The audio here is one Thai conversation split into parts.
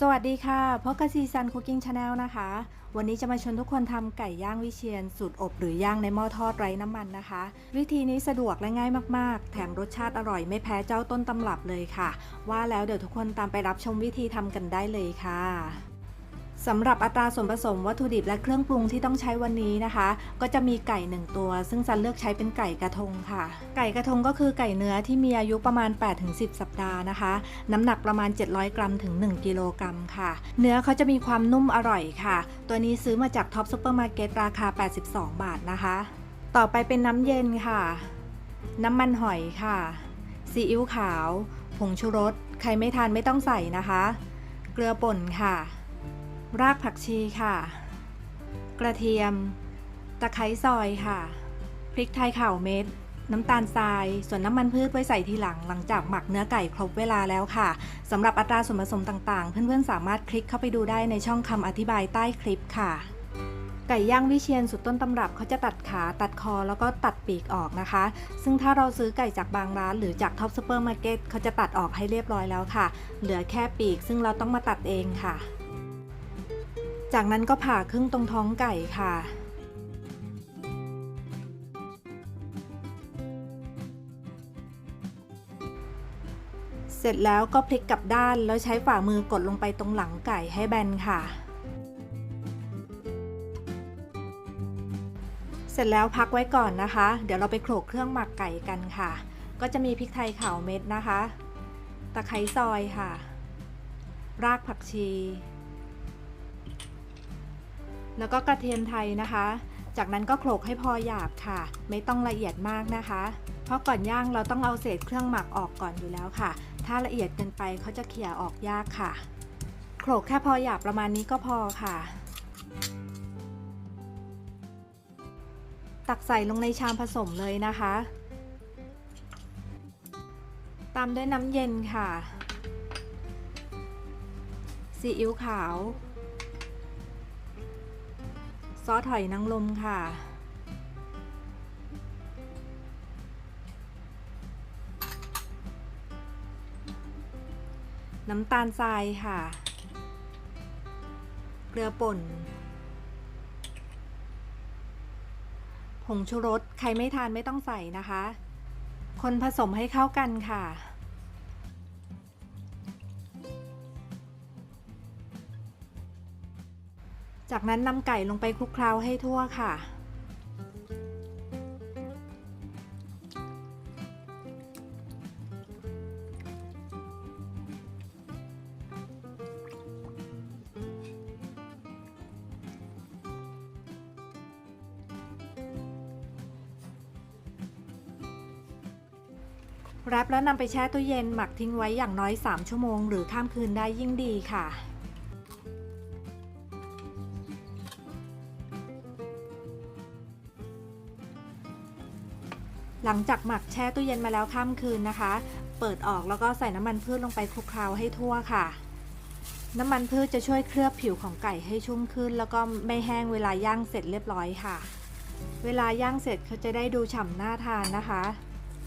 สวัสดีค่ะพบกับซีซันคุกกิ้งชาแนลนะคะ วันนี้จะมาชวนทุกคนทำไก่ย่างวิเชียน สูตรอบหรือย่างในหม้อทอดไร้น้ำมันนะคะ วิธีนี้สะดวกและง่ายมากๆ แถมรสชาติอร่อยไม่แพ้เจ้าต้นตำรับเลยค่ะ ว่าแล้วเดี๋ยวทุกคนตามไปรับชมวิธีทำกันได้เลยค่ะ สำหรับอัตราส่วนผสมวัตถุดิบและเครื่องปรุงที่ต้องใช้วันนี้นะคะ ก็จะมีไก่ 1 ตัว ซึ่งซันเลือกใช้เป็นไก่กระทงค่ะ ไก่กระทงก็คือไก่เนื้อที่มีอายุประมาณ 8-10 สัปดาห์นะคะ น้ำหนักประมาณ 700 กรัมถึง 1 กิโลกรัมค่ะ เนื้อเขาจะมีความนุ่มอร่อยค่ะ ตัวนี้ซื้อมาจากท็อปซูเปอร์มาร์เก็ตราคา 82 บาทนะคะ ต่อไปเป็นน้ำเย็นค่ะ น้ำมันหอยค่ะซีอิ๊วขาว ผงชูรส ใครไม่ทานไม่ต้องใส่นะคะ เกลือป่นค่ะ รากผักชีค่ะ กระเทียม ตะไคร้ซอยค่ะ พริกไทยข่าวเม็ด น้ำตาลทราย ส่วนน้ำมันพืชไว้ใส่ทีหลังหลังจากหมักเนื้อไก่ครบเวลาแล้วค่ะสำหรับอัตราส่วนผสมต่างๆ เพื่อนๆ สามารถคลิกเข้าไปดูได้ในช่องคำอธิบายใต้คลิปค่ะไก่ย่างวิเชียนสุดต้นตำรับเขาจะตัดขาตัดคอแล้วก็ตัดปีกออกนะคะ ซึ่งถ้าเราซื้อไก่จากบางร้าน หรือจากท็อปซูเปอร์มาร์เก็ตเขาจะตัดออกให้เรียบร้อยแล้วค่ะ เหลือแค่ปีกซึ่งเราต้องมาตัดเองค่ะ จากนั้นก็ผ่าครึ่งตรงท้องไก่ค่ะ เสร็จแล้วก็พลิกกลับด้านแล้วใช้ฝ่ามือกดลงไปตรงหลังไก่ให้แบนค่ะ เสร็จแล้วพักไว้ก่อนนะคะ เดี๋ยวเราไปโขลกเครื่องหมักไก่กันค่ะ ก็จะมีพริกไทยขาวเม็ดนะคะ ตะไคร้ซอยค่ะ รากผักชี แล้วก็กระเทียมไทยนะคะ จากนั้นก็โขลกให้พอหยาบค่ะ ไม่ต้องละเอียดมากนะคะ เพราะก่อนย่างเราต้องเอาเศษเครื่องหมักออกก่อนอยู่แล้วค่ะ ถ้าละเอียดเกินไปเขาจะเขี่ยออกยากค่ะ โขลกแค่พอหยาบประมาณนี้ก็พอค่ะ ตักใส่ลงในชามผสมเลยนะคะ ตามด้วยน้ำเย็นค่ะซีอิ๊วขาว ซอสหอยนางรมค่ะ น้ำตาลทรายค่ะ เกลือป่น ผงชูรส ใครไม่ทานไม่ต้องใส่นะคะ คนผสมให้เข้ากันค่ะ จากนั้นนำไก่ลงไปคลุกเคล้าให้ทั่วค่ะแรปแล้วนำไปแช่ตู้เย็นหมักทิ้งไว้อย่างน้อย 3 ชั่วโมง หรือข้ามคืนได้ยิ่งดีค่ะ หลังจากหมักแช่ตู้เย็นมาแล้วข้ามคืนนะคะ เปิดออกแล้วก็ใส่น้ำมันพืชลงไปคลุกเคล้าให้ทั่วค่ะ น้ำมันพืชจะช่วยเคลือบผิวของไก่ให้ชุ่มขึ้น แล้วก็ไม่แห้งเวลาย่างเสร็จเรียบร้อยค่ะ เวลาย่างเสร็จเขาจะได้ดูฉ่ำน่าทานนะคะ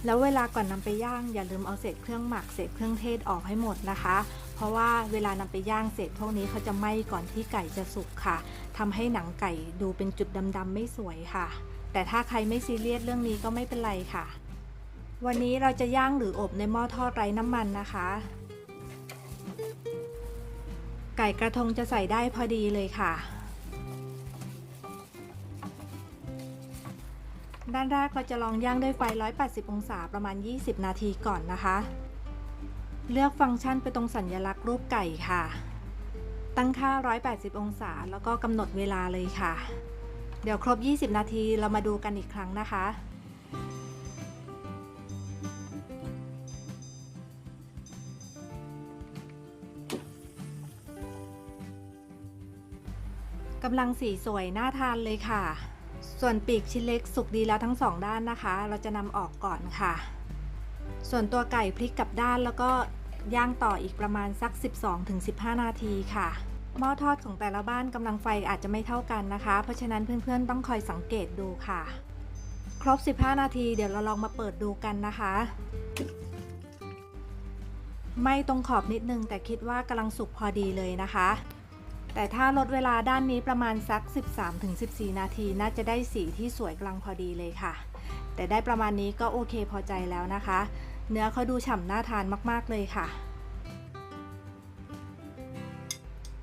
แล้วเวลาก่อนนำไปย่างอย่าลืมเอาเศษเครื่องหมักเศษเครื่องเทศออกให้หมดนะคะ เพราะว่าเวลานำไปย่างเสร็จพวกนี้เขาจะไหม้ก่อนที่ไก่จะสุกค่ะทำให้หนังไก่ดูเป็นจุดดำๆไม่สวยค่ะ แต่ถ้าใครไม่ซีเรียสเรื่องนี้ก็ไม่เป็นไรค่ะ วันนี้เราจะย่างหรืออบในหม้อทอดไร้น้ำมันนะคะ ไก่กระทงจะใส่ได้พอดีเลยค่ะ ด้านแรกเราจะลองย่างด้วยไฟ 180 องศาประมาณ 20 นาทีก่อนนะคะ เลือกฟังก์ชันไปตรงสัญลักษณ์รูปไก่ค่ะ ตั้งค่า 180 องศาแล้วก็กำหนดเวลาเลยค่ะ เดี๋ยวครบ 20 นาทีเรามาดูกันอีกครั้งนะคะ กำลังสีสวยน่าทานเลยค่ะ ส่วนปีกชิ้นเล็กสุกดีแล้วทั้งสองด้านนะคะ เราจะนำออกก่อนค่ะ ส่วนตัวไก่พลิกกลับด้านแล้วก็ย่างต่ออีกประมาณสัก 12-15 นาทีค่ะ หม้อทอดของแต่ละบ้านกำลังไฟอาจจะไม่เท่ากันนะคะ เพราะฉะนั้นเพื่อนๆต้องคอยสังเกตดูค่ะ ครบ 15 นาทีเดี๋ยวเราลองมาเปิดดูกันนะคะไหม่ตรงขอบนิดนึง แต่คิดว่ากำลังสุกพอดีเลยนะคะ แต่ถ้าลดเวลาด้านนี้ประมาณสัก 13-14 นาทีน่าจะได้สีที่สวยกำลังพอดีเลยค่ะ แต่ได้ประมาณนี้ก็โอเคพอใจแล้วนะคะ เนื้อเขาดูฉ่ำน่าทานมากๆเลยค่ะ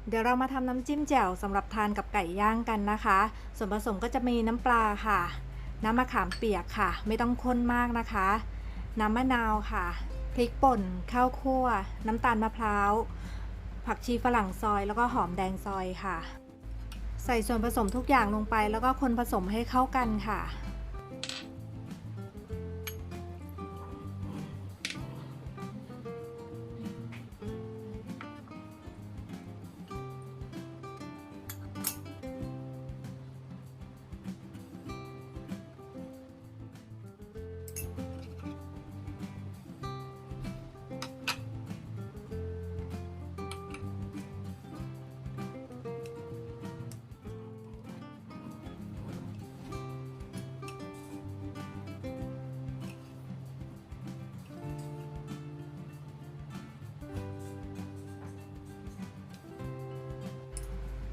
เดี๋ยวเรามาทำน้ำจิ้มแจ่วสำหรับทานกับไก่ย่างกันนะคะ ส่วนผสมก็จะมีน้ำปลาค่ะ น้ำมะขามเปียกค่ะ ไม่ต้องข้นมากนะคะ น้ำมะนาวค่ะ พริกป่น ข้าวคั่ว น้ำตาลมะพร้าว ผักชีฝรั่งซอย แล้วก็หอมแดงซอยค่ะ ใส่ส่วนผสมทุกอย่างลงไป แล้วก็คนผสมให้เข้ากันค่ะ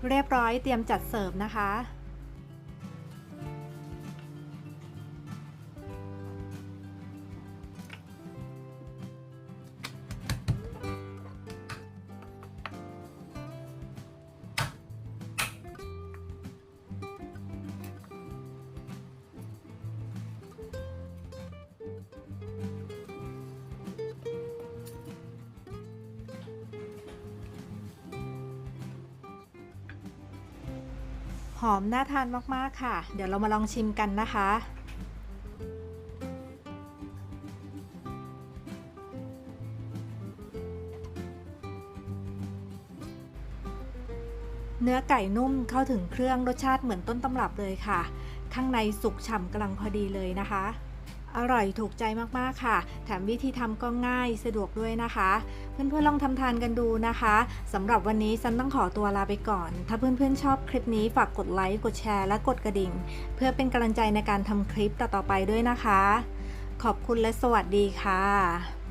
เรียบร้อยเตรียมจัดเสิร์ฟนะคะ หอมน่าทานมากๆค่ะ เดี๋ยวเรามาลองชิมกันนะคะ เนื้อไก่นุ่มเข้าถึงเครื่องรสชาติเหมือนต้นตำรับเลยค่ะ ข้างในสุกฉ่ำกำลังพอดีเลยนะคะ อร่อยถูกใจมากๆค่ะ แถมวิธีทำก็ง่ายสะดวกด้วยนะคะ เพื่อนๆลองทำทานกันดูนะคะสำหรับวันนี้ซันต้องขอตัวลาไปก่อน ถ้าเพื่อนๆชอบคลิปนี้ฝากกดไลค์กดแชร์และกดกระดิ่ง เพื่อเป็นกำลังใจในการทำคลิปต่อๆไปด้วยนะคะ ขอบคุณและสวัสดีค่ะ